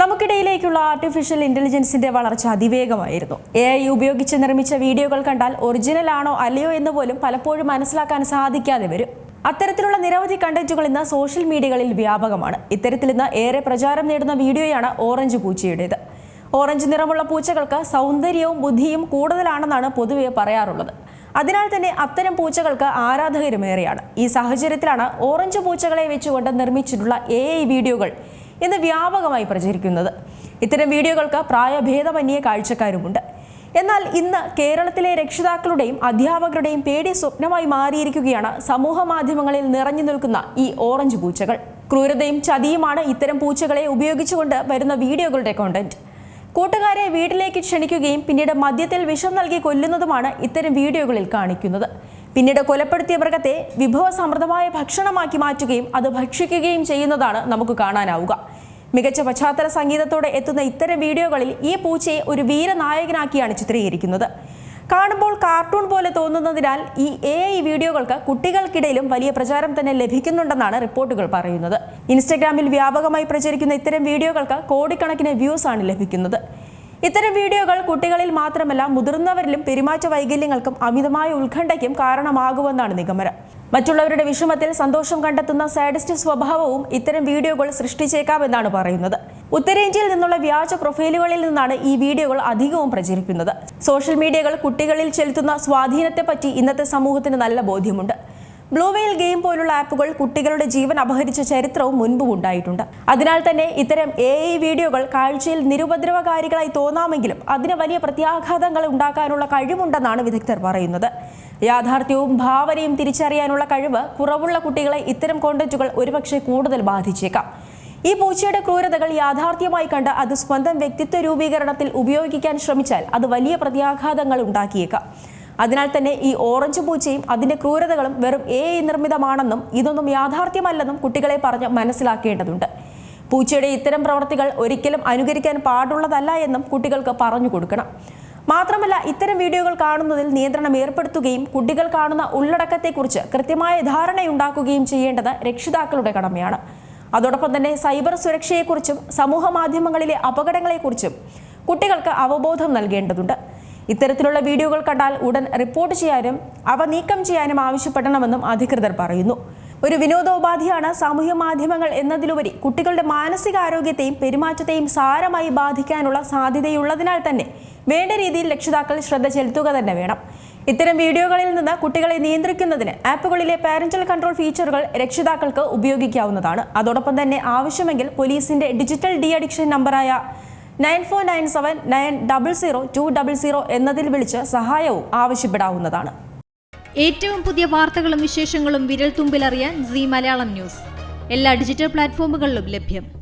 നമുക്കിടയിലേക്കുള്ള artificial ഇന്റലിജൻസിന്റെ വളർച്ച അതിവേഗമായിരുന്നു. A I ഉപയോഗിച്ച് നിർമ്മിച്ച വീഡിയോകൾ കണ്ടാൽ ഒറിജിനൽ ആണോ അല്ലയോ എന്ന് പോലും പലപ്പോഴും മനസ്സിലാക്കാൻ സാധിക്കാതെ വരും. അത്തരത്തിലുള്ള നിരവധി കണ്ടന്റുകൾ ഇന്ന് സോഷ്യൽ മീഡിയകളിൽ വ്യാപകമാണ്. ഇത്തരത്തിൽ ഇന്ന് ഏറെ പ്രചാരം നേടുന്ന വീഡിയോയാണ് ഓറഞ്ച് പൂച്ചയുടേത്. ഓറഞ്ച് നിറമുള്ള പൂച്ചകൾക്ക് സൗന്ദര്യവും ബുദ്ധിയും കൂടുതലാണെന്നാണ് പൊതുവെ പറയാറുള്ളത്. അതിനാൽ തന്നെ അത്തരം പൂച്ചകൾക്ക് ആരാധകരുമേറെയാണ്. ഈ സാഹചര്യത്തിലാണ് ഓറഞ്ച് പൂച്ചകളെ വെച്ചുകൊണ്ട് നിർമ്മിച്ചിട്ടുള്ള എ വീഡിയോകൾ ഇന്ന് വ്യാപകമായി പ്രചരിക്കുന്നത്. ഇത്തരം വീഡിയോകൾക്ക് പ്രായഭേദമന്യേ കാഴ്ചക്കാരുമുണ്ട്. എന്നാൽ ഇന്ന് കേരളത്തിലെ രക്ഷിതാക്കളുടെയും അധ്യാപകരുടെയും പേടി സ്വപ്നമായി മാറിയിരിക്കുകയാണ് സമൂഹ മാധ്യമങ്ങളിൽ നിറഞ്ഞു നിൽക്കുന്ന ഈ ഓറഞ്ച് പൂച്ചകൾ. ക്രൂരതയും ചതിയുമാണ് ഇത്തരം പൂച്ചകളെ ഉപയോഗിച്ചുകൊണ്ട് വരുന്ന വീഡിയോകളുടെ കോണ്ടന്റ് കൂട്ടുകാരെ വീട്ടിലേക്ക് ക്ഷണിക്കുകയും പിന്നീട് മദ്യത്തിൽ വിഷം നൽകി കൊല്ലുന്നതുമാണ് ഇത്തരം വീഡിയോകളിൽ കാണിക്കുന്നത്. പിന്നീട് കൊലപ്പെടുത്തിയ മൃഗത്തെ വിഭവസമൃദ്ധമായ ഭക്ഷണമാക്കി മാറ്റുകയും അത് ഭക്ഷിക്കുകയും ചെയ്യുന്നതാണ് നമുക്ക് കാണാനാവുക. മികച്ച പശ്ചാത്തല സംഗീതത്തോടെ എത്തുന്ന ഇത്തരം വീഡിയോകളിൽ ഈ പൂച്ചയെ ഒരു വീരനായകനാക്കിയാണ് ചിത്രീകരിക്കുന്നത്. കാണുമ്പോൾ കാർട്ടൂൺ പോലെ തോന്നുന്നതിനാൽ ഈ എ ഐ വീഡിയോകൾക്ക് കുട്ടികൾക്കിടയിലും വലിയ പ്രചാരം തന്നെ ലഭിക്കുന്നുണ്ടെന്നാണ് റിപ്പോർട്ടുകൾ പറയുന്നത്. ഇൻസ്റ്റഗ്രാമിൽ വ്യാപകമായി പ്രചരിക്കുന്ന ഇത്തരം വീഡിയോകൾക്ക് കോടിക്കണക്കിന് വ്യൂസ് ആണ് ലഭിക്കുന്നത്. ഇത്തരം വീഡിയോകൾ കുട്ടികളിൽ മാത്രമല്ല മുതിർന്നവരിലും പെരുമാറ്റ വൈകല്യങ്ങൾക്കും അമിതമായ ഉത്കണ്ഠയ്ക്കും കാരണമാകുമെന്നാണ് നിഗമനം. മറ്റുള്ളവരുടെ വിഷമത്തിൽ സന്തോഷം കണ്ടെത്തുന്ന സാഡിസ്റ്റ് സ്വഭാവവും ഇത്തരം വീഡിയോകൾ സൃഷ്ടിച്ചേക്കാമെന്നാണ് പറയുന്നത്. ഉത്തരേന്ത്യയിൽ നിന്നുള്ള വ്യാജ പ്രൊഫൈലുകളിൽ നിന്നാണ് ഈ വീഡിയോകൾ അധികവും പ്രചരിക്കുന്നത്. സോഷ്യൽ മീഡിയകൾ കുട്ടികളിൽ ചെലുത്തുന്ന സ്വാധീനത്തെപ്പറ്റി ഇന്നത്തെ സമൂഹത്തിന് നല്ല ബോധ്യമുണ്ട്. ബ്ലൂ വെയിൽ ഗെയിം പോലുള്ള ആപ്പുകൾ കുട്ടികളുടെ ജീവൻ അപഹരിച്ച ചരിത്രവും മുൻപും ഉണ്ടായിട്ടുണ്ട്. അതിനാൽ തന്നെ ഇത്തരം എ ഐ വീഡിയോകൾ കാഴ്ചയിൽ നിരുപദ്രവകാരികളായി തോന്നാമെങ്കിലും അതിന് വലിയ പ്രത്യാഘാതങ്ങൾ ഉണ്ടാക്കാനുള്ള കഴിവുണ്ടെന്നാണ് വിദഗ്ധർ പറയുന്നത്. യാഥാർത്ഥ്യവും ഭാവനയും തിരിച്ചറിയാനുള്ള കഴിവ് കുറവുള്ള കുട്ടികളെ ഇത്തരം കോണ്ടന്റുകൾ ഒരുപക്ഷെ കൂടുതൽ ബാധിച്ചേക്കാം. ഈ പൂച്ചയുടെ ക്രൂരതകൾ യാഥാർത്ഥ്യമായി കണ്ട് അത് സ്വന്തം വ്യക്തിത്വ രൂപീകരണത്തിൽ ഉപയോഗിക്കാൻ ശ്രമിച്ചാൽ അത് വലിയ പ്രത്യാഘാതങ്ങൾ ഉണ്ടാക്കിയേക്കാം. അതിനാൽ തന്നെ ഈ ഓറഞ്ച് പൂച്ചയും അതിന്റെ ക്രൂരതകളും വെറും എ നിർമ്മിതമാണെന്നും ഇതൊന്നും യാഥാർത്ഥ്യമല്ലെന്നും കുട്ടികളെ പറഞ്ഞ് മനസ്സിലാക്കേണ്ടതുണ്ട്. പൂച്ചയുടെ ഇത്തരം പ്രവൃത്തികൾ ഒരിക്കലും അനുകരിക്കാൻ പാടുള്ളതല്ല എന്നും കുട്ടികൾക്ക് പറഞ്ഞു കൊടുക്കണം. മാത്രമല്ല ഇത്തരം വീഡിയോകൾ കാണുന്നതിൽ നിയന്ത്രണം ഏർപ്പെടുത്തുകയും കുട്ടികൾ കാണുന്ന ഉള്ളടക്കത്തെക്കുറിച്ച് കൃത്യമായ ധാരണയുണ്ടാക്കുകയും ചെയ്യേണ്ടത് രക്ഷിതാക്കളുടെ കടമയാണ്. അതോടൊപ്പം തന്നെ സൈബർ സുരക്ഷയെക്കുറിച്ചും സമൂഹ മാധ്യമങ്ങളിലെ അപകടങ്ങളെക്കുറിച്ചും കുട്ടികൾക്ക് അവബോധം നൽകേണ്ടതുണ്ട്. ഇത്തരത്തിലുള്ള വീഡിയോകൾ കണ്ടാൽ ഉടൻ റിപ്പോർട്ട് ചെയ്യാനും അവ നീക്കം ചെയ്യാനും ആവശ്യപ്പെടണമെന്നും അധികൃതർ പറയുന്നു. ഒരു വിനോദോപാധിയാണ് സാമൂഹ്യ മാധ്യമങ്ങൾ എന്നതിലുപരി കുട്ടികളുടെ മാനസികാരോഗ്യത്തെയും പെരുമാറ്റത്തെയും സാരമായി ബാധിക്കാനുള്ള സാധ്യതയുള്ളതിനാൽ തന്നെ വേണ്ട രീതിയിൽ രക്ഷിതാക്കൾ ശ്രദ്ധ ചെലുത്തുക തന്നെ വേണം. ഇത്തരം വീഡിയോകളിൽ നിന്ന് കുട്ടികളെ നിയന്ത്രിക്കുന്നതിന് ആപ്പുകളിലെ പാരന്റൽ കൺട്രോൾ ഫീച്ചറുകൾ രക്ഷിതാക്കൾക്ക് ഉപയോഗിക്കാവുന്നതാണ്. അതോടൊപ്പം തന്നെ ആവശ്യമെങ്കിൽ പോലീസിന്റെ ഡിജിറ്റൽ ഡി അഡിക്ഷൻ നമ്പറായ nine four nine seven nine double zero two double zero എന്നതിൽ വിളിച്ച് സഹായവും ആവശ്യപ്പെടാവുന്നതാണ്. ഏറ്റവും പുതിയ വാർത്തകളും വിശേഷങ്ങളും വിരൽ തുമ്പിലറിയാൻ സി മലയാളം ന്യൂസ്. എല്ലാ ഡിജിറ്റൽ പ്ലാറ്റ്ഫോമുകളിലും ലഭ്യം.